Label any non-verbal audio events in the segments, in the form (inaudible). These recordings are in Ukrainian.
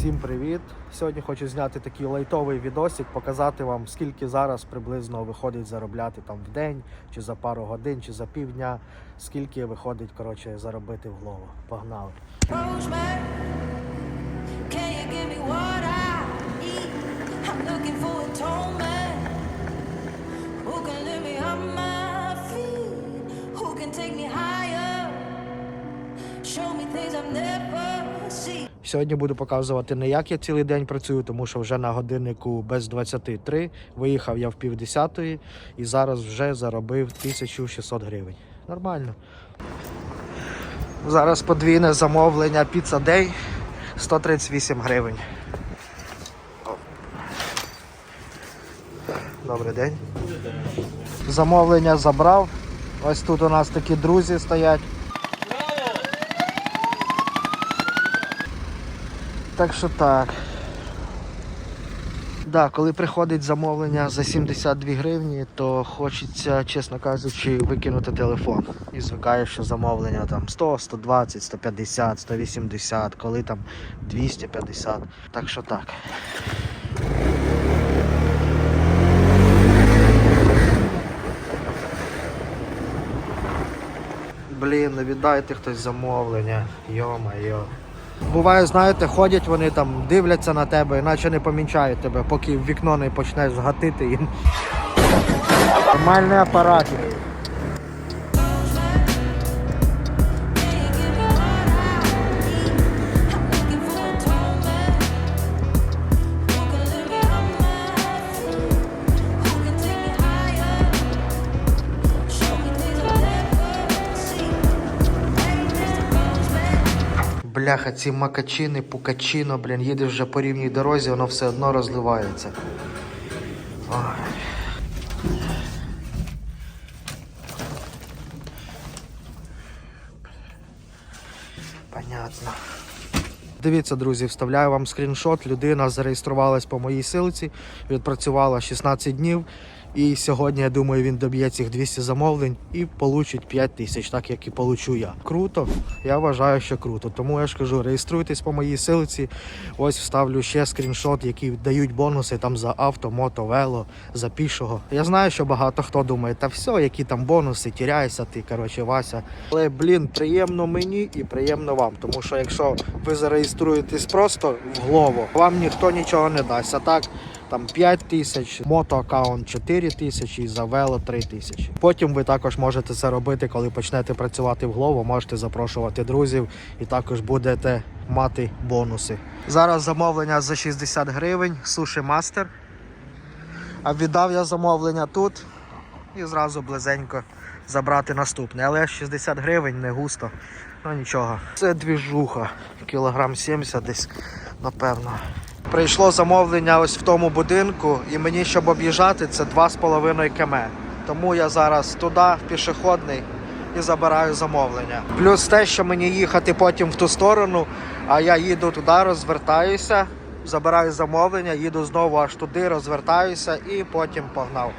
Всім привіт! Сьогодні хочу зняти такий лайтовий відосик, показати вам, скільки зараз приблизно виходить заробляти там в день, чи за пару годин, чи за півдня, скільки виходить коротше, заробити в голову. Погнали! Rosemary, can give me Сьогодні буду показувати не як я цілий день працюю, тому що вже на годиннику без 23 виїхав я в півдесятої і зараз вже заробив 1600 гривень. Нормально. Зараз подвійне замовлення Pizza Day 138 гривень. Добрий день. Замовлення забрав. Ось тут у нас такі друзі стоять. Так що так. Да, коли приходить замовлення за 72 гривні, то хочеться, чесно кажучи, викинути телефон. І звикаю, що замовлення там 100, 120, 150, 180, коли там 250. Так що так. Блін, не віддайте хтось замовлення. Йо-майо. Буває, знаєте, ходять вони там, дивляться на тебе, іначе не помічають тебе, поки вікно не почнеш згатити їм. Нормальний апарат. Бляха, ці макачини, пукачино, блін, їдеш вже по рівній дорозі, воно все одно розливається. Понятно. Дивіться, друзі, вставляю вам скріншот. Людина зареєструвалась по моїй силці, відпрацювала 16 днів. І сьогодні, я думаю, він доб'є цих 200 замовлень і получить 5 тисяч, так як і получу я. Круто, я вважаю, що круто. Тому я ж кажу, реєструйтесь по моїй силці. Ось вставлю ще скріншот, які дають бонуси там за авто, мото, вело, за пішого. Я знаю, що багато хто думає, та все, які там бонуси, тіряйся ти, коротше, Вася. Але, блін, приємно мені і приємно вам. Тому що якщо ви зареєструєтесь просто в голову, вам ніхто нічого не дасть. А так там 5 тисяч, мотоаккаунт 4 тисячі, за вело 3 тисячі. Потім ви також можете це робити, коли почнете працювати в голову, можете запрошувати друзів і також будете мати бонуси. Зараз замовлення за 60 гривень, суші мастер. А віддав я замовлення тут і зразу близенько забрати наступне. Але 60 гривень не густо. Ну нічого. Це двіжуха. Кілограм 70 десь, напевно. Прийшло замовлення ось в тому будинку, і мені, щоб об'їжджати, це 2,5 км. Тому я зараз туди, в пішохідний, і забираю замовлення. Плюс те, що мені їхати потім в ту сторону, а я їду туди, розвертаюся, забираю замовлення, їду знову аж туди, розвертаюся і потім погнав.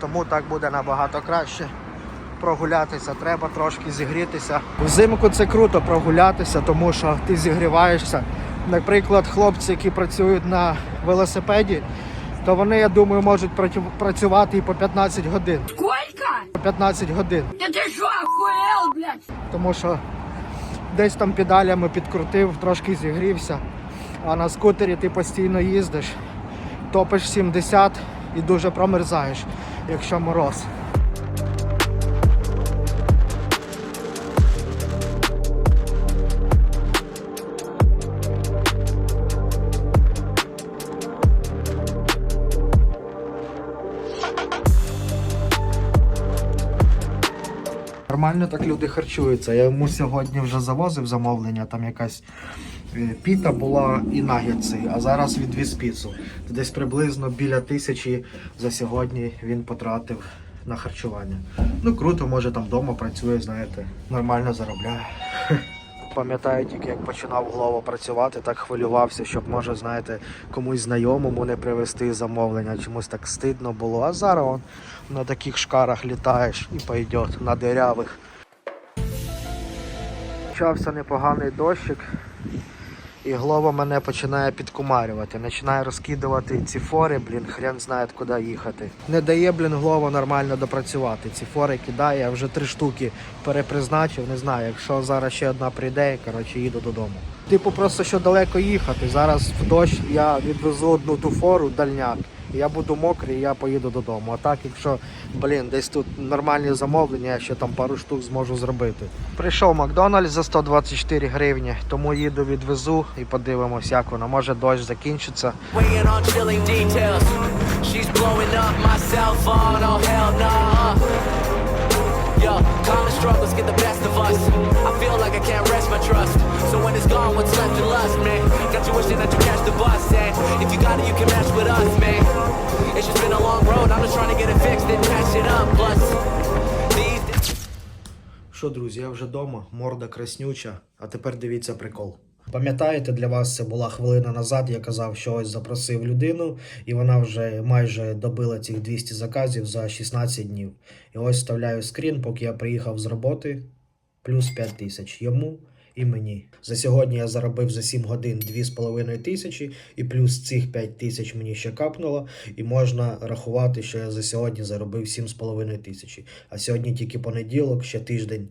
Тому так буде набагато краще. Прогулятися, треба трошки зігрітися. Взимку це круто прогулятися, тому що ти зігріваєшся. Наприклад, хлопці, які працюють на велосипеді, то вони, я думаю, можуть працювати і по 15 годин. Сколько? По 15 годин. Да ты что, охуел, блядь? Тому що десь там педалями підкрутив, трошки зігрівся. А на скутері ти постійно їздиш, топиш 70 і дуже промерзаєш, якщо мороз. Нормально так люди харчуються. Я йому сьогодні вже завозив замовлення, там якась е, піта була і нагетси, а зараз відвіз піцу. Десь приблизно біля тисячі за сьогодні він потратив на харчування. Ну круто, може там вдома працює, знаєте, нормально заробляє. (laughs) Пам'ятаю тільки, як починав голову працювати, так хвилювався, щоб може, знаєте, комусь знайомому не привезти замовлення, чомусь так стидно було. А зараз он на таких шкарах літаєш і пойдет, на дирявих. Почався непоганий дощик. І голова мене починає підкумарювати, починає розкидувати ці фори, блін, хрен знає куди їхати. Не дає, блін, голова нормально допрацювати. Ці фори кидає, я вже три штуки перепризначив, не знаю, якщо зараз ще одна прийде, коротше, їду додому. Типу, просто що далеко їхати. Зараз в дощ я відвезу одну ту фору дальняк. Я буду мокрий, я поїду додому. А так, якщо блін, десь тут нормальні замовлення, я ще там пару штук зможу зробити. Прийшов Макдональдс за 124 гривні, тому їду відвезу і подивимось, як воно. Може дощ закінчиться. She's blowing up my cell phone. Oh hell nah. Yo, common struggles get the best of us. I feel like I can't rest my trust. So when it's gone, what's left to lust, man? Got you wishing that you catch the bus, and if you got it, you can match with us, man. It's just been a long road. I'm just trying to get it fixed and patch it up. Plus, these. Що, друзі, я вже вдома, морда краснюча, а тепер дивіться прикол. Пам'ятаєте, для вас це була хвилина назад. Я казав, що ось запросив людину, і вона вже майже добила цих 200 заказів за 16 днів. І ось вставляю скрін, поки я приїхав з роботи, плюс 5 тисяч йому і мені. За сьогодні я заробив за 7 годин 2,5 тисячі, і плюс цих 5 тисяч мені ще капнуло, і можна рахувати, що я за сьогодні заробив 7,5 тисячі. А сьогодні тільки понеділок, ще тиждень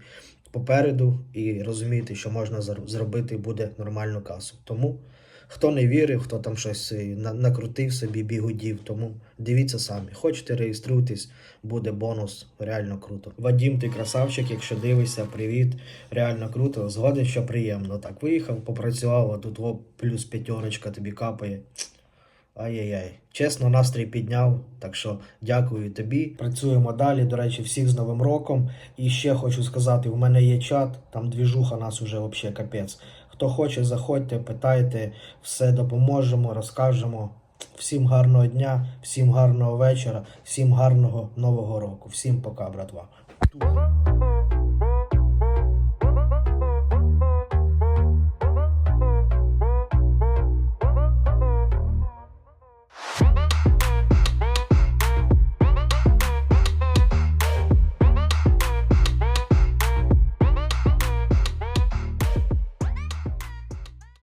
попереду, і розумієте, що можна зробити буде нормальну касу. Тому хто не вірив, хто там щось е, накрутив собі бігудів, тому дивіться самі. Хочете реєструйтесь, буде бонус, реально круто. Вадім, ти красавчик, якщо дивишся, привіт, реально круто. Згоден, що приємно. Так, виїхав, попрацював, а тут о, плюс п'ятерочка тобі капає. Ай-яй-яй. Чесно, настрій підняв, так що дякую тобі. Працюємо далі. До речі, всіх з Новим роком. І ще хочу сказати: у мене є чат, там двіжуха нас уже взагалі капець. Хто хоче, заходьте, питайте, все допоможемо, розкажемо. Всім гарного дня, всім гарного вечора, всім гарного нового року. Всім пока, братва.